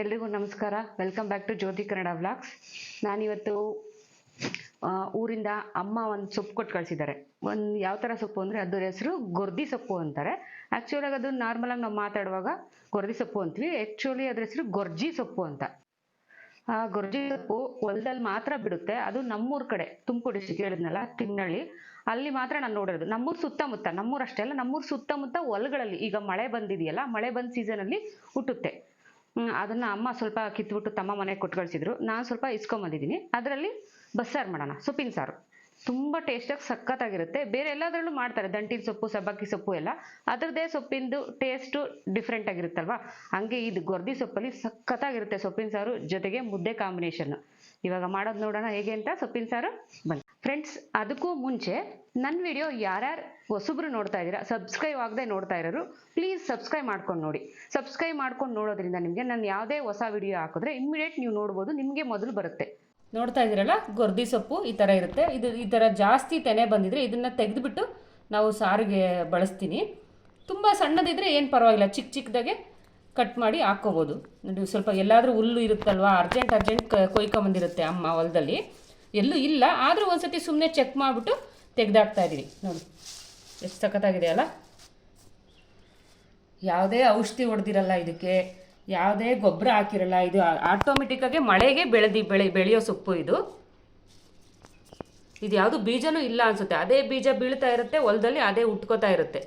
ಎಲ್ರಿಗೂ ನಮಸ್ಕಾರ. Welcome back to Jyothi Kannada vlogs ನಾನಿವತ್ತು ಊರಿಂದ ಅಮ್ಮ ಒಂದು ಸೊಪ್ಪು ಕೊಟ್ಟು ಕಳಿಸಿದ್ದಾರೆ. ಒಂದು ಯಾವ ಥರ ಸೊಪ್ಪು ಅಂದರೆ ಅದರ ಹೆಸರು ಗೊರ್ದಿ ಸೊಪ್ಪು ಅಂತಾರೆ. ಆ್ಯಕ್ಚುಲಾಗಿ ಅದು ನಾರ್ಮಲಾಗಿ ನಾವು ಮಾತಾಡುವಾಗ ಗೊರ್ದಿ ಸೊಪ್ಪು ಅಂತೀವಿ. ಆ್ಯಕ್ಚುಲಿ ಅದ್ರ ಹೆಸರು ಗೊರ್ಜಿ ಸೊಪ್ಪು ಅಂತ. ಆ ಗೊರ್ಜಿ ಸೊಪ್ಪು ಹೊಲದಲ್ಲಿ ಮಾತ್ರ ಬಿಡುತ್ತೆ. ಅದು ನಮ್ಮೂರ ಕಡೆ, ತುಮಕೂರು ಡಿಸ್ಟಿಕ್ ಹೇಳಿದ್ನಲ್ಲ ತಿನ್ನಳ್ಳಿ ಅಲ್ಲಿ ಮಾತ್ರ ನಾನು ನೋಡಿರೋದು. ನಮ್ಮೂರು ಸುತ್ತಮುತ್ತ ನಮ್ಮೂರಷ್ಟೇ ಅಲ್ಲ, ನಮ್ಮೂರು ಸುತ್ತಮುತ್ತ ಹೊಲಗಳಲ್ಲಿ ಈಗ ಮಳೆ ಬಂದಿದೆಯಲ್ಲ, ಮಳೆ ಬಂದ ಸೀಸನಲ್ಲಿ ಹುಟ್ಟುತ್ತೆ. ಅದನ್ನ ಅಮ್ಮ ಸ್ವಲ್ಪ ಕಿತ್ಬಿಟ್ಟು ತಮ್ಮ ಮನೆಗೆ ಕೊಟ್ಟು ಕಳಿಸಿದ್ರು ನಾನು ಸ್ವಲ್ಪ ಇಸ್ಕೊಂಬಂದಿದ್ದೀನಿ. ಅದರಲ್ಲಿ ಬಸ್ಸಾರು ಮಾಡೋಣ, ಸೊಪ್ಪಿನ ಸಾರು. ತುಂಬ ಟೇಸ್ಟಾಗಿ ಸಖತ್ತಾಗಿರುತ್ತೆ. ಬೇರೆ ಎಲ್ಲದರಲ್ಲೂ ಮಾಡ್ತಾರೆ, ದಂಟಿನ ಸೊಪ್ಪು, ಸಬ್ಬಕ್ಕಿ ಸೊಪ್ಪು ಎಲ್ಲ. ಅದರದ್ದೇ ಸೊಪ್ಪಿಂದು ಟೇಸ್ಟು ಡಿಫ್ರೆಂಟ್ ಆಗಿರುತ್ತಲ್ವಾ? ಹಂಗೆ ಇದು ಗೊರ್ದಿ ಸೊಪ್ಪಲ್ಲಿ ಸಖತ್ತಾಗಿರುತ್ತೆ ಸೊಪ್ಪಿನ ಸಾರು ಜೊತೆಗೆ ಮುದ್ದೆ ಕಾಂಬಿನೇಷನ್ ಇವಾಗ ಮಾಡೋದು ನೋಡೋಣ ಹೇಗೆ ಅಂತ ಸೊಪ್ಪಿನ ಸಾರು. ಬನ್ನಿ. ಫ್ರೆಂಡ್ಸ್ ಅದಕ್ಕೂ ಮುಂಚೆ ನನ್ನ ವಿಡಿಯೋ ಯಾರ್ಯಾರು ಹೊಸಬ್ರು ನೋಡ್ತಾ ಇದ್ದೀರಾ ಸಬ್ಸ್ಕ್ರೈಬ್ ಆಗದೆ ನೋಡ್ತಾ ಇರೋರು ಪ್ಲೀಸ್ ಸಬ್ಸ್ಕ್ರೈಬ್ ಮಾಡ್ಕೊಂಡು ನೋಡಿ. ಸಬ್ಸ್ಕ್ರೈಬ್ ಮಾಡ್ಕೊಂಡು ನೋಡೋದ್ರಿಂದ ನಿಮಗೆ ನಾನು ಯಾವುದೇ ಹೊಸ ವಿಡಿಯೋ ಹಾಕಿದ್ರೆ ಇಮ್ಮಿಡಿಯೇಟ್ ನೀವು ನೋಡ್ಬೋದು, ನಿಮಗೆ ಮೊದಲು ಬರುತ್ತೆ. ನೋಡ್ತಾ ಇದ್ದೀರಲ್ಲ, ಗೊರ್ದಿ ಸೊಪ್ಪು ಈ ಥರ ಇರುತ್ತೆ. ಇದು ಈ ಥರ ಜಾಸ್ತಿ ತೆನೆ ಬಂದಿದ್ರೆ ಇದನ್ನು ತೆಗೆದುಬಿಟ್ಟು ನಾವು ಸಾರಿಗೆ ಬಳಸ್ತೀನಿ. ತುಂಬ ಸಣ್ಣದಿದ್ದರೆ ಏನು ಪರವಾಗಿಲ್ಲ ಚಿಕ್ಕ ಚಿಕ್ಕದಾಗೆ ಕಟ್ ಮಾಡಿ ಹಾಕ್ಕೋಬೋದು. ನೋಡಿ, ಸ್ವಲ್ಪ ಎಲ್ಲಾದರೂ ಹುಲ್ಲು ಇರುತ್ತಲ್ವ ಅರ್ಜೆಂಟ್ ಅರ್ಜೆಂಟ್ ಕೊಯ್ಕೊಂಬಂದಿರುತ್ತೆ ಅಮ್ಮ ಹೊಲದಲ್ಲಿ. ಎಲ್ಲೂ ಇಲ್ಲ. ಆದರೂ ಒಂದ್ಸತಿ ಸುಮ್ಮನೆ ಚೆಕ್ ಮಾಡಿಬಿಟ್ಟು ತೆಗೆದಾಕ್ತಾ ಇದ್ದೀವಿ ನೋಡಿ, ಎಷ್ಟು ಸಖತ್ತಾಗಿದೆ ಅಲ್ಲ? ಯಾವುದೇ ಔಷಧಿ ಹೊಡೆದಿರಲ್ಲ ಇದಕ್ಕೆ. ಯಾವುದೇ ಗೊಬ್ಬರ ಹಾಕಿರಲ್ಲ. ಇದು ಆಟೋಮೆಟಿಕ್ಕಾಗಿ ಮಳೆಗೆ ಬೆಳೆದಿ, ಬೆಳೆ, ಬೆಳೆಯೋ ಸೊಪ್ಪು ಇದು. ಇದು ಯಾವುದು ಬೀಜನೂ ಇಲ್ಲ ಅನಿಸುತ್ತೆ. ಅದೇ ಬೀಜ ಬೀಳ್ತಾ ಇರುತ್ತೆ, ಹೊಲದಲ್ಲಿ ಅದೇ ಉಟ್ಕೋತಾ ಇರುತ್ತೆ.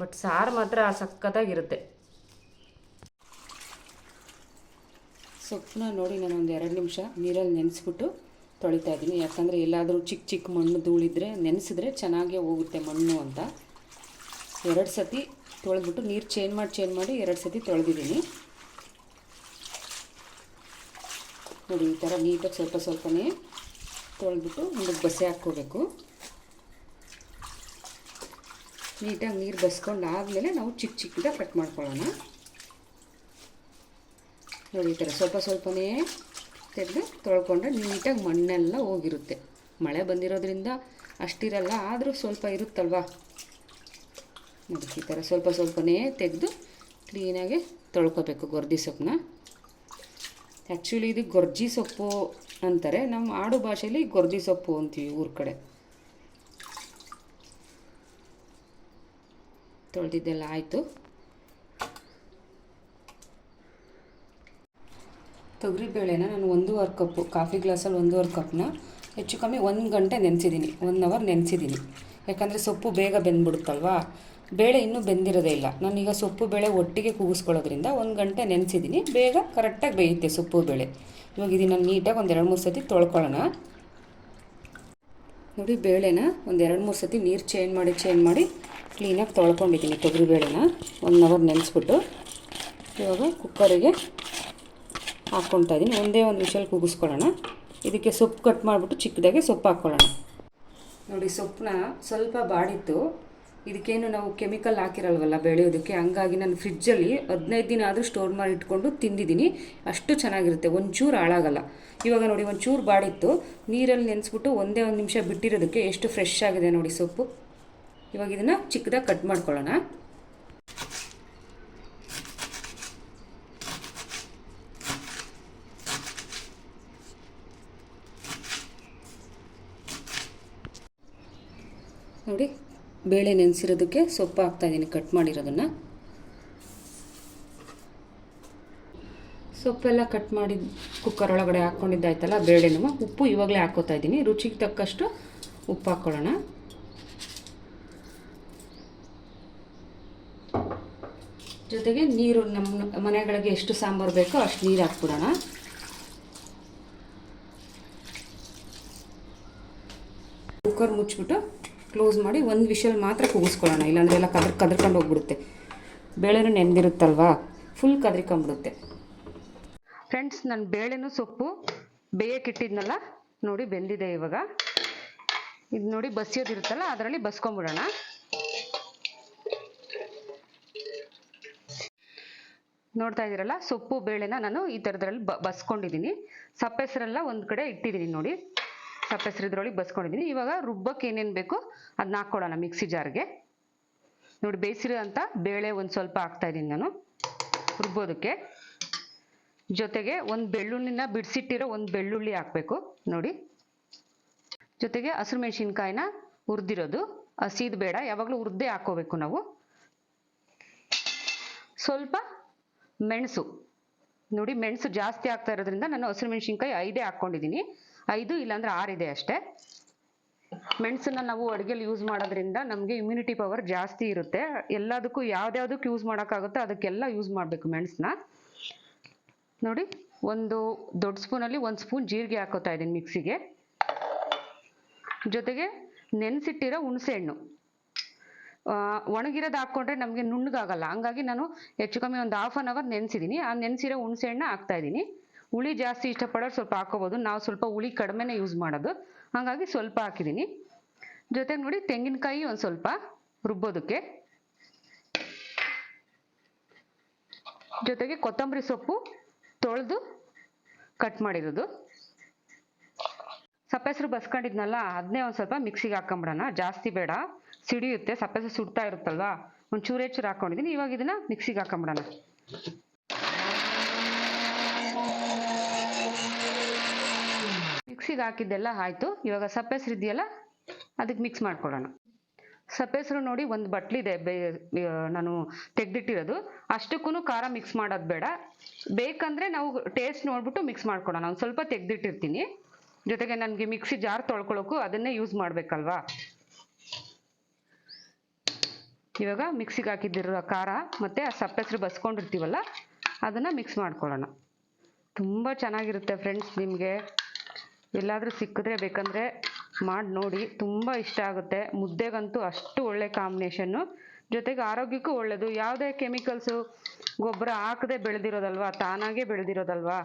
ಬಟ್ ಸಾರು ಮಾತ್ರ ಸಖತ್ತಾಗಿರುತ್ತೆ. ಸೊಪ್ಪನ್ನ ನೋಡಿ ನಾನು ಒಂದು ಎರಡು ನಿಮಿಷ ನೀರಲ್ಲಿ ನೆನೆಸ್ಬಿಟ್ಟು ತೊಳಿತಾ ಇದ್ದೀನಿ. ಯಾಕಂದರೆ ಎಲ್ಲಾದರೂ ಚಿಕ್ಕ ಚಿಕ್ಕ ಮಣ್ಣು ಧೂಳಿದ್ರೆ, ನೆನೆಸಿದ್ರೆ ಚೆನ್ನಾಗೇ ಹೋಗುತ್ತೆ ಮಣ್ಣು ಅಂತ. ಎರಡು ಸತಿ ತೊಳೆದ್ಬಿಟ್ಟು ನೀರು ಚೇಂಜ್ ಮಾಡಿ ಚೇಂಜ್ ಮಾಡಿ ಎರಡು ಸತಿ ತೊಳೆದಿದ್ದೀನಿ. ನೋಡಿ, ಈ ಥರ ನೀಟಾಗಿ ಸ್ವಲ್ಪ ಸ್ವಲ್ಪನೇ ತೊಳೆದ್ಬಿಟ್ಟು ಒಂದು ಬಸೆ ಹಾಕ್ಕೋಬೇಕು. ನೀಟಾಗಿ ನೀರು ಬಸ್ಕೊಂಡು ಆದಮೇಲೆ ನಾವು ಚಿಕ್ಕ ಚಿಕ್ಕದಾಗಿ ಕಟ್ ಮಾಡ್ಕೊಳ್ಳೋಣ. ನೋಡಿ, ಈ ಥರ ಸ್ವಲ್ಪ ಸ್ವಲ್ಪನೇ ತೆಗೆದು ತೊಳ್ಕೊಂಡ್ರೆ ನೀಟಾಗಿ ಮಣ್ಣೆಲ್ಲ ಹೋಗಿರುತ್ತೆ. ಮಳೆ ಬಂದಿರೋದ್ರಿಂದ ಅಷ್ಟಿರಲ್ಲ, ಆದರೂ ಸ್ವಲ್ಪ ಇರುತ್ತಲ್ವಾ? ನೋಡಿ, ಈ ಥರ ಸ್ವಲ್ಪ ಸ್ವಲ್ಪನೇ ತೆಗೆದು ಕ್ಲೀನಾಗಿ ತೊಳ್ಕೊಬೇಕು ಗೊರ್ದಿ ಸೊಪ್ಪನ್ನ. ಆ್ಯಕ್ಚುಲಿ ಇದು ಗೊರ್ಜಿ ಸೊಪ್ಪು ಅಂತಾರೆ. ನಮ್ಮ ಆಡು ಭಾಷೆಯಲ್ಲಿ ಗೊರ್ದಿ ಸೊಪ್ಪು ಅಂತೀವಿ ಊರ ಕಡೆ. ತೊಳೆದಿದ್ದೆಲ್ಲ ಆಯಿತು. ತೊಗರಿಬೇಳೆನ ನಾನು ಒಂದೂವರೆ ಕಪ್ಪು, ಕಾಫಿ ಗ್ಲಾಸಲ್ಲಿ ಒಂದೂವರೆ ಕಪ್ನ ಹೆಚ್ಚು ಕಮ್ಮಿ ಒಂದು ಗಂಟೆ ನೆನೆಸಿದ್ದೀನಿ ಒನ್ ಅವರ್ ನೆನೆಸಿದ್ದೀನಿ. ಯಾಕಂದರೆ ಸೊಪ್ಪು ಬೇಗ ಬೆಂದ್ಬಿಡುತ್ತಲ್ವಾ? ಬೇಳೆ ಇನ್ನೂ ಬೆಂದಿರೋದೇ ಇಲ್ಲ. ನಾನೀಗ ಸೊಪ್ಪು ಬೇಳೆ ಒಟ್ಟಿಗೆ ಕೂಗಿಸ್ಕೊಳ್ಳೋದ್ರಿಂದ ಒಂದು ಗಂಟೆ ನೆನೆಸಿದ್ದೀನಿ, ಬೇಗ ಕರೆಕ್ಟಾಗಿ ಬೇಯುತ್ತೆ ಸೊಪ್ಪು ಬೇಳೆ. ಇವಾಗ ಇದನ್ನು ನೀಟಾಗಿ ಒಂದು ಎರಡು ಮೂರು ಸತಿ ತೊಳ್ಕೊಳ್ಳೋಣ. ನೋಡಿ, ಬೇಳೆನ ಒಂದು ಎರಡು ಮೂರು ಸತಿ ನೀರು ಚೇಂಜ್ ಮಾಡಿ ಚೇಂಜ್ ಮಾಡಿ ಕ್ಲೀನಾಗಿ ತೊಳ್ಕೊಂಡಿದ್ದೀನಿ ತೊಗರಿ ಬೇಳೆನ. ಒನ್ ಅವರ್ ನೆನೆಸ್ಬಿಟ್ಟು ಇವಾಗ ಕುಕ್ಕರಿಗೆ ಹಾಕ್ಕೊಳ್ತಾ ಇದ್ದೀನಿ. ಒಂದೇ ಒಂದು ವಿಷಲ್ ಕೂಗಿಸ್ಕೊಳ್ಳೋಣ. ಇದಕ್ಕೆ ಸೊಪ್ಪು ಕಟ್ ಮಾಡಿಬಿಟ್ಟು ಚಿಕ್ಕದಾಗೆ ಸೊಪ್ಪು ಹಾಕ್ಕೊಳ್ಳೋಣ. ನೋಡಿ, ಸೊಪ್ಪನ್ನ ಸ್ವಲ್ಪ ಬಾಡಿತ್ತು. ಇದಕ್ಕೇನು ನಾವು ಕೆಮಿಕಲ್ ಹಾಕಿರಲ್ವಲ್ಲ ಬೆಳೆಯೋದಕ್ಕೆ? ಹಂಗಾಗಿ ನಾನು ಫ್ರಿಜ್ಜಲ್ಲಿ ಹದಿನೈದು ದಿನ ಆದರೂ ಸ್ಟೋರ್ ಮಾಡಿ ಇಟ್ಕೊಂಡು ತಿಂದಿದ್ದೀನಿ. ಅಷ್ಟು ಚೆನ್ನಾಗಿರುತ್ತೆ. ಒಂಚೂರು ಹಾಳಾಗಲ್ಲ. ಇವಾಗ ನೋಡಿ, ಒಂಚೂರು ಬಾಡಿತ್ತು. ನೀರಲ್ಲಿ ನೆನೆಸ್ಬಿಟ್ಟು ಒಂದೇ ಒಂದು ನಿಮಿಷ ಬಿಟ್ಟಿರೋದಕ್ಕೆ ಎಷ್ಟು ಫ್ರೆಶ್ ಆಗಿದೆ ನೋಡಿ ಸೊಪ್ಪು. ಇವಾಗ ಇದನ್ನು ಚಿಕ್ಕದಾಗಿ ಕಟ್ ಮಾಡ್ಕೊಳ್ಳೋಣ. ನೋಡಿ, ಬೇಳೆ ನೆನೆಸಿರೋದಕ್ಕೆ ಸೊಪ್ಪು ಹಾಕ್ತಾ ಇದ್ದೀನಿ ಕಟ್ ಮಾಡಿರೋದನ್ನು. ಸೊಪ್ಪೆಲ್ಲ ಕಟ್ ಮಾಡಿ ಕುಕ್ಕರ್ ಒಳಗಡೆ ಹಾಕ್ಕೊಂಡಿದ್ದಾಯ್ತಲ್ಲ ಬೇಳೆನೂ. ಉಪ್ಪು ಇವಾಗಲೇ ಹಾಕೋತಾ ಇದ್ದೀನಿ ರುಚಿಗೆ ತಕ್ಕಷ್ಟು ಉಪ್ಪು ಹಾಕ್ಕೊಳ್ಳೋಣ ಜೊತೆಗೆ ನೀರು ನಮ್ಮ ಮನೆಗಳಿಗೆ ಎಷ್ಟು ಸಾಂಬಾರು ಬೇಕೋ ಅಷ್ಟು ನೀರು ಹಾಕ್ಬಿಡೋಣ. ಕುಕ್ಕರ್ ಮುಚ್ಚಿಬಿಟ್ಟು ಕ್ಲೋಸ್ ಮಾಡಿ ಒಂದು ವಿಷಲ್ ಮಾತ್ರ ಕೂಗಿಸ್ಕೊಳ್ಳೋಣ. ಇಲ್ಲಾಂದ್ರೆ ಎಲ್ಲ ಕದ್ರ ಕದ್ರಕೊಂಡು ಹೋಗ್ಬಿಡುತ್ತೆ. ಬೇಳೆನೂ ನೆನೆದಿರುತ್ತಲ್ವಾ? ಫುಲ್ ಕದ್ರಿಕೊಂಡ್ಬಿಡುತ್ತೆ. ಫ್ರೆಂಡ್ಸ್ ನನ್ನ ಬೇಳೆನೂ ಸೊಪ್ಪು ಬೇಯಕ್ಕಿಟ್ಟಿದ್ನಲ್ಲ ನೋಡಿ ಬೆಂದಿದೆ ಇವಾಗ. ಇದು ನೋಡಿ ಬಸಿಯೋದಿರುತ್ತಲ್ಲ, ಅದರಲ್ಲಿ ಬಸ್ಕೊಂಬಿಡೋಣ ನೋಡ್ತಾ ಇದ್ದೀರಲ್ಲ, ಸೊಪ್ಪು, ಬೇಳೆನ ನಾನು ಈ ಥರದ್ರಲ್ಲಿ ಬ, ಬಸ್ಕೊಂಡಿದ್ದೀನಿ. ಸಪ್ಪೆಸರೆಲ್ಲ ಒಂದು ಕಡೆ ಇಟ್ಟಿದ್ದೀನಿ ನೋಡಿ. ಸಪ್ಪೆಸರು ಇದ್ರೊಳಗೆ ಬಸ್ಕೊಂಡಿದ್ದೀನಿ ಇವಾಗ ರುಬ್ಬಕ್ಕೆ ಏನೇನು ಬೇಕು ಅದನ್ನ ಹಾಕ್ಕೊಳ್ಳೋಣ ಮಿಕ್ಸಿ ಜಾರ್ಗೆ. ನೋಡಿ ಬೇಯಿಸಿರೋ ಅಂತ ಬೇಳೆ ಒಂದು ಸ್ವಲ್ಪ ಹಾಕ್ತಾ ಇದ್ದೀನಿ ನಾನು. ರುಬ್ಬೋದಕ್ಕೆ. ಜೊತೆಗೆ ಒಂದು ಬೆಳ್ಳುಳ್ಳಿನ ಬಿಡಿಸಿಟ್ಟಿರೋ ಒಂದು ಬೆಳ್ಳುಳ್ಳಿ ಹಾಕಬೇಕು. ನೋಡಿ. ಜೊತೆಗೆ ಹಸಿರು ಮೆಣಸಿನ್ಕಾಯಿನ ಹುರಿದಿರೋದು. ಹಸಿದು ಬೇಡ, ಯಾವಾಗಲೂ ಹುರಿದೇ ಹಾಕೋಬೇಕು ನಾವು. ಸ್ವಲ್ಪ ಮೆಣಸು. ನೋಡಿ ಮೆಣಸು ಜಾಸ್ತಿ ಆಗ್ತಾ ಇರೋದ್ರಿಂದ ನಾನು ಹಸಿರು ಮೆಣಸಿನ್ಕಾಯಿ ಐದೇ ಹಾಕ್ಕೊಂಡಿದ್ದೀನಿ ಐದು ಇಲ್ಲಾಂದ್ರೆ ಆರಿದೆ ಅಷ್ಟೇ. ಮೆಣಸನ್ನ ನಾವು ಅಡುಗೆಲಿ ಯೂಸ್ ಮಾಡೋದ್ರಿಂದ ನಮಗೆ ಇಮ್ಯುನಿಟಿ ಪವರ್ ಜಾಸ್ತಿ ಇರುತ್ತೆ. ಎಲ್ಲದಕ್ಕೂ ಯಾವ್ದ್ಯಾವ್ದಕ್ಕೆ ಯೂಸ್ ಮಾಡೋಕ್ಕಾಗುತ್ತೋ ಅದಕ್ಕೆಲ್ಲ ಯೂಸ್ ಮಾಡಬೇಕು ಮೆಣಸನ್ನ. ನೋಡಿ, ಒಂದು ದೊಡ್ಡ ಸ್ಪೂನಲ್ಲಿ ಒಂದು ಸ್ಪೂನ್ ಜೀರಿಗೆ ಹಾಕೋತಾ ಇದ್ದೀನಿ ಮಿಕ್ಸಿಗೆ. ಜೊತೆಗೆ ನೆನೆಸಿಟ್ಟಿರೋ ಹುಣಸೆಹಣ್ಣು ಒಣಗಿರೋದು ಹಾಕ್ಕೊಂಡ್ರೆ ನಮಗೆ ನುಣ್ಣಗಾಗಲ್ಲ. ಹಂಗಾಗಿ ನಾನು ಹೆಚ್ಚು ಕಮ್ಮಿ ಒಂದು ಹಾಫ್ ಆನ್ ಅವರ್ ನೆನೆಸಿದ್ದೀನಿ ಆ ನೆನೆಸಿರೋ ಹುಣಸೆಹಣ್ಣ ಹಾಕ್ತಾ ಇದ್ದೀನಿ. ಹುಳಿ ಜಾಸ್ತಿ ಇಷ್ಟಪಡೋರು ಸ್ವಲ್ಪ ಹಾಕೋಬೋದು. ನಾವು ಸ್ವಲ್ಪ ಹುಳಿ ಕಡಿಮೆನೇ ಯೂಸ್ ಮಾಡೋದು. ಹಾಗಾಗಿ ಸ್ವಲ್ಪ ಹಾಕಿದ್ದೀನಿ ಜೊತೆಗೆ ನೋಡಿ ತೆಂಗಿನಕಾಯಿ ಒಂದು ಸ್ವಲ್ಪ ರುಬ್ಬೋದಕ್ಕೆ. ಜೊತೆಗೆ ಕೊತ್ತಂಬರಿ ಸೊಪ್ಪು ತೊಳೆದು ಕಟ್ ಮಾಡಿರೋದು. ಸಪ್ಪೆಸರು ಬಸ್ಕೊಂಡಿದ್ನಲ್ಲ ಅದನ್ನೇ ಒಂದು ಸ್ವಲ್ಪ ಮಿಕ್ಸಿಗೆ ಹಾಕೊಂಬಿಡೋಣ. ಜಾಸ್ತಿ ಬೇಡ. ಸಿಡಿಯುತ್ತೆ. ಸಪ್ಪೆಸರು ಸುಡ್ತಾ ಇರುತ್ತಲ್ವಾ? ಒಂದು ಚೂರೇ ಚೂರು ಹಾಕೊಂಡಿದ್ದೀನಿ ಇವಾಗ ಇದನ್ನ ಮಿಕ್ಸಿಗೆ ಹಾಕೊಂಬಿಡೋಣ. ಮಿಕ್ಸಿಗೆ ಹಾಕಿದ್ದೆಲ್ಲ ಆಯಿತು. ಇವಾಗ ಸಪ್ಪೆಸ್ರು ಇದೆಯಲ್ಲ ಅದಕ್ಕೆ ಮಿಕ್ಸ್ ಮಾಡ್ಕೊಳ್ಳೋಣ. ಸಪ್ಪೆಸ್ರು ನೋಡಿ ಒಂದು ಬಟ್ಲಿದೆ ಬೇ ನಾನು ತೆಗೆದಿಟ್ಟಿರೋದು. ಅಷ್ಟಕ್ಕೂ ಖಾರ ಮಿಕ್ಸ್ ಮಾಡೋದು ಬೇಡ. ಬೇಕಂದರೆ ನಾವು ಟೇಸ್ಟ್ ನೋಡ್ಬಿಟ್ಟು ಮಿಕ್ಸ್ ಮಾಡ್ಕೊಳ್ಳೋಣ. ಒಂದು ಸ್ವಲ್ಪ ತೆಗೆದಿಟ್ಟಿರ್ತೀನಿ. ಜೊತೆಗೆ ನನಗೆ ಮಿಕ್ಸಿ ಜಾರ್ ತೊಳ್ಕೊಳ್ಳೋಕ್ಕೂ ಅದನ್ನೇ ಯೂಸ್ ಮಾಡಬೇಕಲ್ವಾ? ಇವಾಗ ಮಿಕ್ಸಿಗೆ ಹಾಕಿದ್ದಿರೋ ಖಾರ ಮತ್ತು ಆ ಸಪ್ಪೆಸರು ಬಸ್ಕೊಂಡಿರ್ತೀವಲ್ಲ, ಅದನ್ನು ಮಿಕ್ಸ್ ಮಾಡ್ಕೊಳ್ಳೋಣ. ತುಂಬ ಚೆನ್ನಾಗಿರುತ್ತೆ ಫ್ರೆಂಡ್ಸ್ ನಿಮಗೆ. ಎಲ್ಲಾದರೂ ಸಿಕ್ಕಿದ್ರೆ ಬೇಕಂದರೆ ಮಾಡಿ ನೋಡಿ. ತುಂಬ ಇಷ್ಟ ಆಗುತ್ತೆ. ಮುದ್ದೆಗಂತೂ ಅಷ್ಟು ಒಳ್ಳೆ ಕಾಂಬಿನೇಷನ್ನು ಜೊತೆಗೆ ಆರೋಗ್ಯಕ್ಕೂ ಒಳ್ಳೆಯದು ಯಾವುದೇ ಕೆಮಿಕಲ್ಸು ಗೊಬ್ಬರ ಹಾಕದೆ ಬೆಳೆದಿರೋದಲ್ವಾ? ತಾನಾಗೆ ಬೆಳೆದಿರೋದಲ್ವಾ?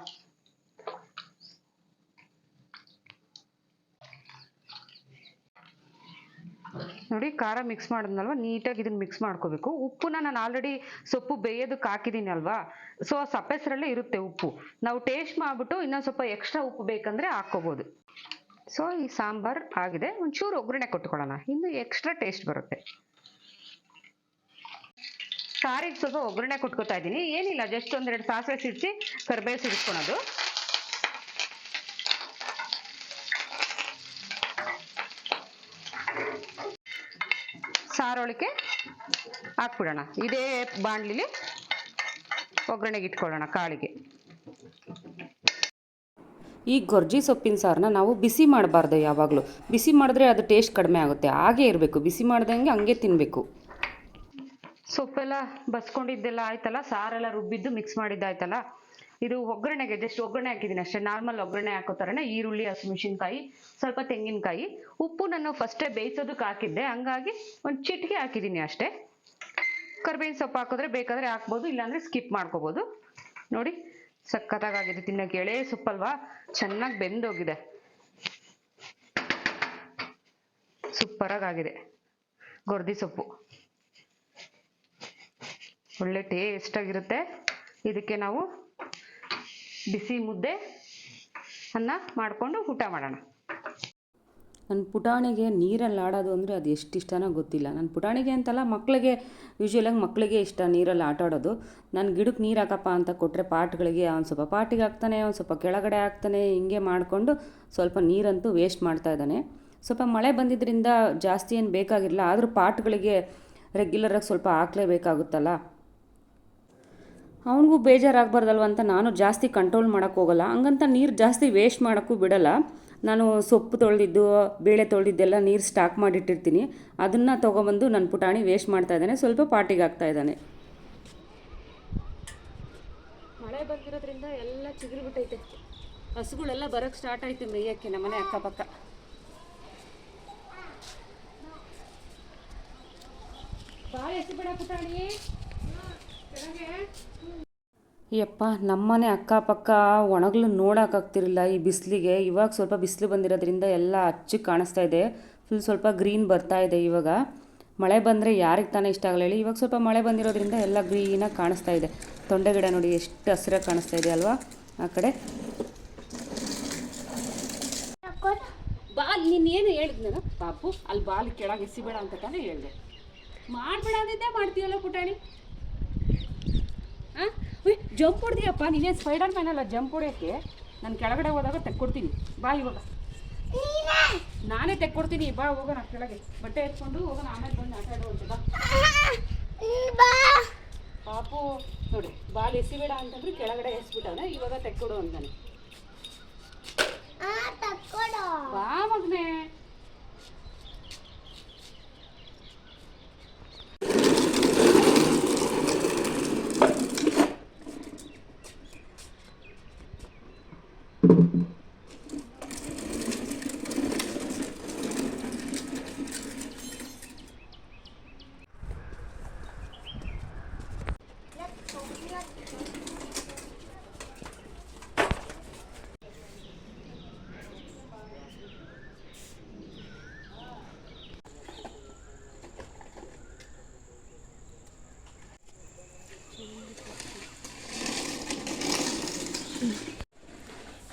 ನೋಡಿ, ಖಾರ ಮಿಕ್ಸ್ ಮಾಡಿದ್ನಲ್ವ? ನೀಟಾಗಿ ಇದನ್ನ ಮಿಕ್ಸ್ ಮಾಡ್ಕೋಬೇಕು. ಉಪ್ಪನ್ನ ನಾನು ಆಲ್ರೆಡಿ ಸೊಪ್ಪು ಬೇಯೋದಕ್ಕೆ ಹಾಕಿದ್ದೀನಿ ಅಲ್ವಾ ಸೊ ಆ ಸಪ್ಪೆಸರಲ್ಲೇ ಇರುತ್ತೆ ಉಪ್ಪು. ನಾವು ಟೇಸ್ಟ್ ಮಾಡಿಬಿಟ್ಟು ಇನ್ನೊಂದು ಸ್ವಲ್ಪ ಎಕ್ಸ್ಟ್ರಾ ಉಪ್ಪು ಬೇಕಂದ್ರೆ ಹಾಕ್ಕೋಬೋದು. ಸೊ ಈ ಸಾಂಬಾರ್ ಆಗಿದೆ. ಒಂಚೂರು ಒಗ್ಗರಣೆ ಕೊಟ್ಕೊಳ್ಳೋಣ. ಇನ್ನು ಎಕ್ಸ್ಟ್ರಾ ಟೇಸ್ಟ್ ಬರುತ್ತೆ. ಸಾರಿಗೆ ಸ್ವಲ್ಪ ಒಗ್ಗರಣೆ ಕೊಟ್ಕೋತಾ ಇದ್ದೀನಿ. ಏನಿಲ್ಲ ಜಸ್ಟ್ ಒಂದೆರಡು ಸಾಸಿವೆ ಸಿಡಿಸಿ ಕರಿಬೇವು ಸಿಡಿಸ್ಕೊಳೋದು. ಸಾರೋಳಿಕೆ ಹಾಕ್ಬಿಡೋಣ. ಇದೇ ಬಾಣಲಿಲಿ ಒಗ್ಗರಣೆಗೆ ಇಟ್ಕೊಳ್ಳೋಣ ಕಾಳಿಗೆ. ಈ ಗೊರ್ಜಿ ಸೊಪ್ಪಿನ ಸಾರನ್ನ ನಾವು ಬಿಸಿ ಮಾಡಬಾರ್ದು ಯಾವಾಗಲೂ. ಬಿಸಿ ಮಾಡಿದ್ರೆ ಅದು ಟೇಸ್ಟ್ ಕಡಿಮೆ ಆಗುತ್ತೆ. ಹಾಗೆ ಇರಬೇಕು. ಬಿಸಿ ಮಾಡ್ದಂಗೆ ಹಂಗೆ ತಿನ್ನಬೇಕು ಸೊಪ್ಪೆಲ್ಲ ಬಸ್ಕೊಂಡಿದ್ದೆಲ್ಲ ಆಯ್ತಲ್ಲ? ಸಾರೆಲ್ಲ ರುಬ್ಬಿದ್ದು ಮಿಕ್ಸ್ ಮಾಡಿದ್ದಾಯ್ತಲ್ಲ? ಇದು ಒಗ್ಗರಣೆಗೆ ಜಸ್ಟ್ ಒಗ್ಗರಣೆ ಹಾಕಿದ್ದೀನಿ ಅಷ್ಟೇ. ನಾರ್ಮಲ್ ಒಗ್ಗರಣೆ ಹಾಕೋ ಥರನೇ ಈರುಳ್ಳಿ ಹಸಿಮೆಣಸಿನ್ಕಾಯಿ ಸ್ವಲ್ಪ ತೆಂಗಿನಕಾಯಿ. ಉಪ್ಪು ನಾನು ಫಸ್ಟೇ ಬೇಯಿಸೋದಕ್ಕೆ ಹಾಕಿದ್ದೆ. ಹಂಗಾಗಿ ಒಂದು ಚಿಟಿಕೆ ಹಾಕಿದ್ದೀನಿ ಅಷ್ಟೇ. ಕರ್ಬೇವಿನ ಸೊಪ್ಪು ಹಾಕಿದ್ರೆ ಬೇಕಾದ್ರೆ ಹಾಕ್ಬೋದು, ಇಲ್ಲಾಂದ್ರೆ ಸ್ಕಿಪ್ ಮಾಡ್ಕೋಬೋದು. ನೋಡಿ ಸಖತ್ತಾಗಿದೆ ತಿನ್ನಕ್ಕೆ. ಎಳೆ ಸೊಪ್ಪಲ್ವಾ? ಚೆನ್ನಾಗಿ ಬೆಂದೋಗಿದೆ. ಸೂಪರಾಗಿ ಆಗಿದೆ ಗೊರ್ದಿ ಸೊಪ್ಪು. ಒಳ್ಳೆ ಟೇಸ್ಟ್ ಆಗಿರುತ್ತೆ. ಇದಕ್ಕೆ ನಾವು ಬಿಸಿ ಮುದ್ದೆ ಅನ್ನ ಮಾಡಿಕೊಂಡು ಊಟ ಮಾಡೋಣ. ನನ್ನ ಪುಟಾಣಿಗೆ ನೀರಲ್ಲಿ ಆಡೋದು ಅಂದರೆ ಅದು ಎಷ್ಟು ಇಷ್ಟನೋ ಗೊತ್ತಿಲ್ಲ. ನನ್ನ ಪುಟಾಣಿಗೆ ಅಂತಲ್ಲ ಮಕ್ಕಳಿಗೆ ಯೂಶ್ವಲಾಗಿ ಮಕ್ಕಳಿಗೆ ಇಷ್ಟ ನೀರಲ್ಲಿ ಆಟ ಆಡೋದು ನಾನು ಗಿಡಕ್ಕೆ ನೀರು ಹಾಕಪ್ಪ ಅಂತ ಕೊಟ್ಟರೆ ಪಾಟ್ಗಳಿಗೆ ಅವ್ನು ಸ್ವಲ್ಪ ಪಾಟಿಗೆ ಹಾಕ್ತಾನೆ, ಅವ್ನು ಸ್ವಲ್ಪ ಕೆಳಗಡೆ ಹಾಕ್ತಾನೆ, ಹಿಂಗೆ ಮಾಡಿಕೊಂಡು ಸ್ವಲ್ಪ ನೀರಂತೂ ವೇಸ್ಟ್ ಮಾಡ್ತಾ ಇದ್ದಾನೆ. ಸ್ವಲ್ಪ ಮಳೆ ಬಂದಿದ್ದರಿಂದ ಜಾಸ್ತಿ ಏನು ಬೇಕಾಗಿರಲಿಲ್ಲ, ಆದರೂ ಪಾಟ್ಗಳಿಗೆ ರೆಗ್ಯುಲರಾಗಿ ಸ್ವಲ್ಪ ಹಾಕ್ಲೇಬೇಕಾಗುತ್ತಲ್ಲ. ಅವನಿಗೂ ಬೇಜಾರಾಗಬಾರ್ದಲ್ವ ಅಂತ ನಾನು ಜಾಸ್ತಿ ಕಂಟ್ರೋಲ್ ಮಾಡೋಕ್ಕೋಗಲ್ಲ ಹಂಗಂತ ನೀರು ಜಾಸ್ತಿ ವೇಸ್ಟ್ ಮಾಡೋಕ್ಕೂ ಬಿಡಲ್ಲ. ನಾನು ಸೊಪ್ಪು ತೊಳೆದಿದ್ದು, ಬೇಳೆ ತೊಳೆದಿದ್ದೆಲ್ಲ ನೀರು ಸ್ಟಾಕ್ ಮಾಡಿಟ್ಟಿರ್ತೀನಿ. ಅದನ್ನು ತೊಗೊಬಂದು ನನ್ನ ಪುಟಾಣಿ ವೇಸ್ಟ್ ಮಾಡ್ತಾ ಇದ್ದಾನೆ. ಸ್ವಲ್ಪ ಪಾಟಿಗೆ ಹಾಕ್ತಾ ಇದ್ದಾನೆ. ಮಳೆ ಬಂದಿರೋದ್ರಿಂದ ಎಲ್ಲ ಚಿಗುರು ಬಿಟ್ಟೈತೆ ಹಸುಗಳೆಲ್ಲ ಬರೋಕ್ಕೆ ಸ್ಟಾರ್ಟ್ ಆಯಿತು ಮೇಯಕ್ಕೆ ನಮ್ಮನೆ ಅಕ್ಕಪಕ್ಕ. ಯಪ್ಪ, ನಮ್ಮನೆ ಅಕ್ಕಪಕ್ಕ ಒಣಗಲು ನೋಡೋಕ್ಕಾಗ್ತಿರಲಿಲ್ಲ ಈ ಬಿಸಿಲಿಗೆ. ಇವಾಗ ಸ್ವಲ್ಪ ಬಿಸಿಲು ಬಂದಿರೋದ್ರಿಂದ ಎಲ್ಲ ಅಚ್ಚು ಕಾಣಿಸ್ತಾ ಇದೆ. ಫುಲ್ ಸ್ವಲ್ಪ ಗ್ರೀನ್ ಬರ್ತಾ ಇದೆ ಇವಾಗ. ಮಳೆ ಬಂದರೆ ಯಾರಿಗೆ ತಾನೇ ಇಷ್ಟ ಆಗಲ್ಲ ಇವಾಗ ಸ್ವಲ್ಪ ಮಳೆ ಬಂದಿರೋದ್ರಿಂದ ಎಲ್ಲ ಗ್ರೀನಾಗಿ ಕಾಣಿಸ್ತಾ ಇದೆ. ತೊಂಡೆ ಗಿಡ ನೋಡಿ ಎಷ್ಟು ಹಸಿರಾಗಿ ಕಾಣಿಸ್ತಾ ಇದೆ ಅಲ್ವಾ? ಆ ಕಡೆ. ಬಾಲ್ ನೀನೇನು ಹೇಳಿದ್ನ ಪಾಪು, ಅಲ್ಲಿ ಬಾಲ್ ಕೆಳಗೆ ಎಸಿಬೇಡ ಅಂತ ತಾನೇ ಹೇಳಿದೆ. ಮಾಡಬೇಡ ಅಂದಿದ್ದೆ ಮಾಡ್ತೀಯಲ್ಲ ಪುಟಾಣಿ? ಜಂಪ್ ಹೊಡ್ದಿಯಪ್ಪ ನೀನೇ ಸ್ಪೈಡರ್ ಮ್ಯಾನ್ ಅಲ್ಲ ಜಂಪ್ ಹೊಡ್ಯೋಕ್ಕೆ? ನಾನು ಕೆಳಗಡೆ ಹೋದಾಗ ತೆಕ್ಕೊಡ್ತೀನಿ. ಬಾ ಇವಾಗ. ನಾನೇ? ತೆಕ್ಕೊಡ್ತೀನಿ. ಬಾ ಹೋಗೋಣ ಕೆಳಗೆ. ಬಟ್ಟೆ ಎತ್ಕೊಂಡು ಹೋಗೋಣ ಆಮೇಲೆ ಬಂದು ಆಟ ಆಡುವಂತೆ ಬಾ. ಪಾಪು ನೋಡಿ ಬಾಲ್ ಎಸಿಬೇಡ ಅಂತಂದ್ರೆ ಕೆಳಗಡೆ ಎಸ್ಬಿಟ್ಟವನೆ ಇವಾಗ ತೆಕ್ಕೊಡು ಅಂತಾನೆ ಬಾ ಮಗನೇ.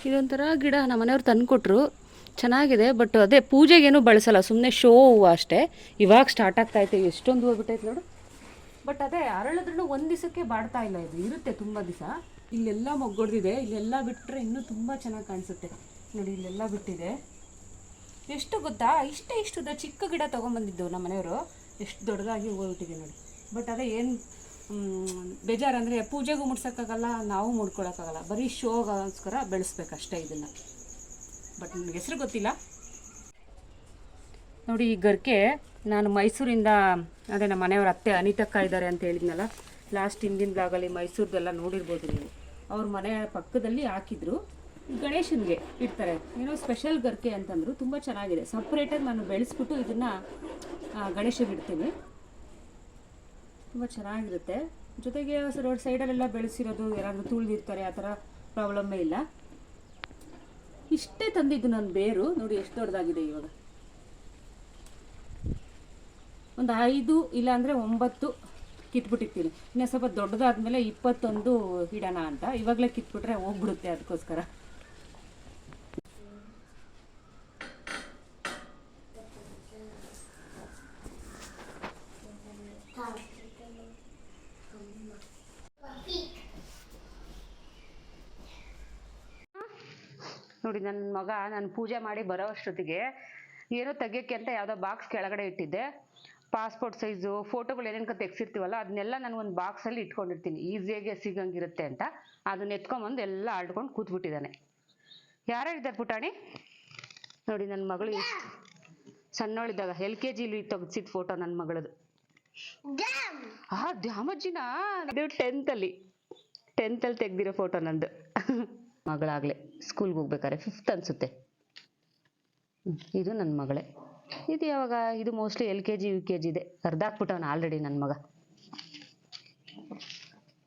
ಇದೊಂಥರ ಗಿಡ ನಮ್ಮ ಮನೆಯವ್ರು ತಂದು ಕೊಟ್ಟರು ಚೆನ್ನಾಗಿದೆ ಬಟ್ ಅದೇ ಪೂಜೆಗೇನು ಬಳಸಲ್ಲ ಸುಮ್ಮನೆ ಶೋ ಹೂವು ಅಷ್ಟೇ. ಇವಾಗ ಸ್ಟಾರ್ಟ್ ಆಗ್ತಾಯಿತ್ತು ಎಷ್ಟೊಂದು ಹೋಗ್ಬಿಟ್ಟೈತೆ ಬಿಟ್ಟೈತೆ ನೋಡು. ಬಟ್ ಅದೇ ಅರಳಿದ್ರೂ ಒಂದು ದಿವಸಕ್ಕೆ ಬಾಡ್ತಾ ಇಲ್ಲ ಇದು, ಇರುತ್ತೆ ತುಂಬ ದಿವಸ ಇಲ್ಲೆಲ್ಲ ಮೊಗ್ಗೊಡ್ದಿದೆ, ಇಲ್ಲೆಲ್ಲ ಬಿಟ್ಟರೆ ಇನ್ನೂ ತುಂಬ ಚೆನ್ನಾಗಿ ಕಾಣಿಸುತ್ತೆ. ನೋಡಿ, ಇಲ್ಲೆಲ್ಲ ಬಿಟ್ಟಿದೆ. ಎಷ್ಟು ಗೊತ್ತಾ? ಇಷ್ಟೇ ಇಷ್ಟುದ ಚಿಕ್ಕ ಗಿಡ ತೊಗೊಂಬಂದಿದ್ದು ನಮ್ಮ ಮನೆಯವರು ಎಷ್ಟು ದೊಡ್ಡದಾಗಿ ಹೂವು ಬಿಟ್ಟಿದೆ ನೋಡಿ. ಬಟ್ ಅದೇ ಏನು ಬೇಜಾರು ಅಂದರೆ ಪೂಜೆಗೂ ಮುಡ್ಸೋಕ್ಕಾಗಲ್ಲ, ನಾವು ಮುಡ್ಕೊಳಕ್ಕಾಗಲ್ಲ. ಬರೀ ಶೋಗೋಸ್ಕರ ಬೆಳೆಸ್ಬೇಕಷ್ಟೇ ಇದನ್ನು. ಬಟ್ ನನಗೆ ಹೆಸರು ಗೊತ್ತಿಲ್ಲ? ನೋಡಿ, ಈ ಗರ್ಕೆ ನಾನು ಮೈಸೂರಿಂದ, ಅದೇ ನಮ್ಮ ಮನೆಯವರ ಅತ್ತೆ ಅನಿತಕ್ಕ ಇದ್ದಾರೆ ಅಂತ ಹೇಳಿದ್ನಲ್ಲ ಲಾಸ್ಟ್ ಹಿಂದಿನ ಮೈಸೂರದೆಲ್ಲ ನೋಡಿರ್ಬೋದು ನೀವು. ಅವ್ರ ಮನೆಯ ಪಕ್ಕದಲ್ಲಿ ಹಾಕಿದ್ರು. ಗಣೇಶನಿಗೆ ಇಡ್ತಾರೆ. ಏನೋ ಸ್ಪೆಷಲ್ ಗರ್ಕೆ ಅಂತಂದ್ರು, ತುಂಬ ಚೆನ್ನಾಗಿದೆ. ಸಪ್ರೇಟಾಗಿ ನಾನು ಬೆಳೆಸ್ಬಿಟ್ಟು ಇದನ್ನು ಗಣೇಶಗೆ ಇಡ್ತೀನಿ. ತುಂಬ ಚೆನ್ನಾಗಿರುತ್ತೆ. ಜೊತೆಗೆ ರೋಡ್ ಸೈಡಲ್ಲೆಲ್ಲ ಬೆಳೆಸಿರೋದು, ಯಾರಾದರೂ ತುಳಿದಿರ್ತಾರೆ, ಆ ಥರ ಪ್ರಾಬ್ಲಮ್ಮೇ ಇಲ್ಲ. ಇಷ್ಟೇ ತಂದಿದ್ದು ನನ್ನ ಬೇರು. ನೋಡಿ ಎಷ್ಟು ದೊಡ್ಡದಾಗಿದೆ ಇವಾಗ. ಒಂದು ಐದು ಇಲ್ಲಾಂದರೆ ಒಂಬತ್ತು ಕಿತ್ಬಿಟ್ಟಿರ್ತೀನಿ. ಇನ್ನೂ ಸ್ವಲ್ಪ ದೊಡ್ಡದಾದ್ಮೇಲೆ ಇಪ್ಪತ್ತೊಂದು ಇಡೋಣ ಅಂತ. ಇವಾಗಲೇ ಕಿತ್ಬಿಟ್ರೆ ಹೋಗ್ಬಿಡುತ್ತೆ ಅದಕ್ಕೋಸ್ಕರ. ನೋಡಿ ನನ್ನ ಮಗ ನಾನು ಪೂಜೆ ಮಾಡಿ ಬರೋ ಅಷ್ಟೊತ್ತಿಗೆ ಏನೋ ತೆಗಿಯೋಕ್ಕೆ ಅಂತ ಯಾವುದೋ ಬಾಕ್ಸ್ ಕೆಳಗಡೆ ಇಟ್ಟಿದ್ದೆ. ಪಾಸ್ಪೋರ್ಟ್ ಸೈಜು ಫೋಟೋಗಳು ಏನೇನು ತೆಗ್ಸಿರ್ತೀವಲ್ಲ ಅದನ್ನೆಲ್ಲ ನಾನು ಒಂದು ಬಾಕ್ಸಲ್ಲಿ ಇಟ್ಕೊಂಡಿರ್ತೀನಿ. ಈಸಿಯಾಗಿ ಸಿಗಂಗಿರುತ್ತೆ ಅಂತ. ಅದನ್ನ ಎತ್ಕೊಂಬಂದು ಎಲ್ಲ ಆಡ್ಕೊಂಡು ಕೂತ್ಬಿಟ್ಟಿದ್ದಾನೆ. ಯಾರ್ಯಾರಿದ್ದಾರೆ ಪುಟಾಣಿ? ನೋಡಿ ನನ್ನ ಮಗಳು ಸಣ್ಣವಳಿದ್ದಾಗ ಎಲ್ ಕೆ ಜಿಲಿ ತೆಗ್ಸಿದ ಫೋಟೋ ನನ್ನ ಮಗಳದು. ಆ ದ್ಯಾಮಜ್ಜಿನ? ಇದು ಟೆಂತಲ್ಲಿ ಟೆಂತಲ್ಲಿ ತೆಗ್ದಿರೋ ಫೋಟೋ ನಂದು. ಮಗಳಾಗಲೇ ಸ್ಕೂಲ್ಗೆ ಹೋಗ್ಬೇಕಾದ್ರೆ ಫಿಫ್ತ್ ಅನಿಸುತ್ತೆ. ಇದು ನನ್ನ ಮಗಳೇ. ಇದು ಯಾವಾಗ? ಇದು mostly L K G U K G ಇದೆ. ಅರ್ಧಾಕ್ಬಿಟ್ಟವನ ಆಲ್ರೆಡಿ ನನ್ನ ಮಗ.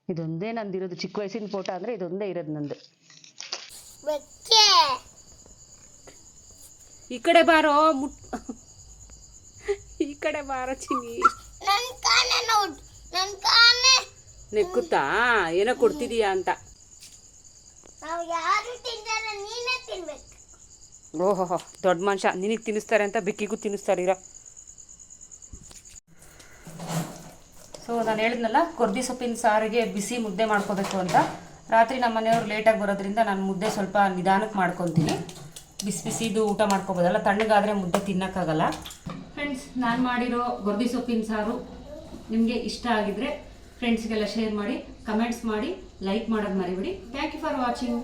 ಇದೊಂದೇ ನಂದಿರೋದು. ಚಿಕ್ಕ ವಯಸ್ಸಿನ ಫೋಟೋ ಅಂದರೆ ಇದೊಂದೇ ಇರೋದು ನಂದು. ಈ ಕಡೆ ಬಾರೋ ಮುಟ್ ಈ ಕಡೆ ಬಾರೋ ಚಿನ್ನಿ. ನೆಕ್ಕುತ್ತಾ? ಏನೋ ಕೊಡ್ತಿದೀಯಾ ಅಂತ. ನಾವ್ ಯಾರು ತಿಂತಾರ ನೀನೇ ತಿನ್ಬೇಕು. ಓಹೋ ದೊಡ್ಡ ಮನುಷ್ಯ ನಿನಗೆ ತಿನ್ನಿಸ್ತಾರೆ ಅಂತ ಬಿಕ್ಕಿಗೂ ತಿನ್ನಿಸ್ತಾರೆ ಇರೋ. ಸೊ ನಾನು ಹೇಳಿದ್ನಲ್ಲ ಕೊರ್ದಿ ಸೊಪ್ಪಿನ ಸಾರಿಗೆ ಬಿಸಿ ಮುದ್ದೆ ಮಾಡ್ಕೋಬೇಕು ಅಂತ. ರಾತ್ರಿ ನಮ್ಮ ಮನೆಯವ್ರು ಲೇಟಾಗಿ ಬರೋದ್ರಿಂದ ನಾನು ಮುದ್ದೆ ಸ್ವಲ್ಪ ನಿಧಾನಕ್ಕೆ ಮಾಡ್ಕೊತೀನಿ. ಬಿಸಿ ಬಿಸಿದು ಊಟ ಮಾಡ್ಕೋಬೋದಲ್ಲ ತಣ್ಣಗಾದರೆ ಮುದ್ದೆ ತಿನ್ನೋಕ್ಕಾಗಲ್ಲ. ಫ್ರೆಂಡ್ಸ್ ನಾನು ಮಾಡಿರೋ ಗೊರ್ದಿ ಸೊಪ್ಪಿನ ಸಾರು ನಿಮಗೆ ಇಷ್ಟ ಆಗಿದ್ರೆ ಫ್ರೆಂಡ್ಸ್ಗೆಲ್ಲ ಶೇರ್ ಮಾಡಿ. ಕಮೆಂಟ್ಸ್ ಮಾಡಿ ಲೈಕ್ ಮಾಡೋದು ಮರಿಬೇಡಿ. Thank you for watching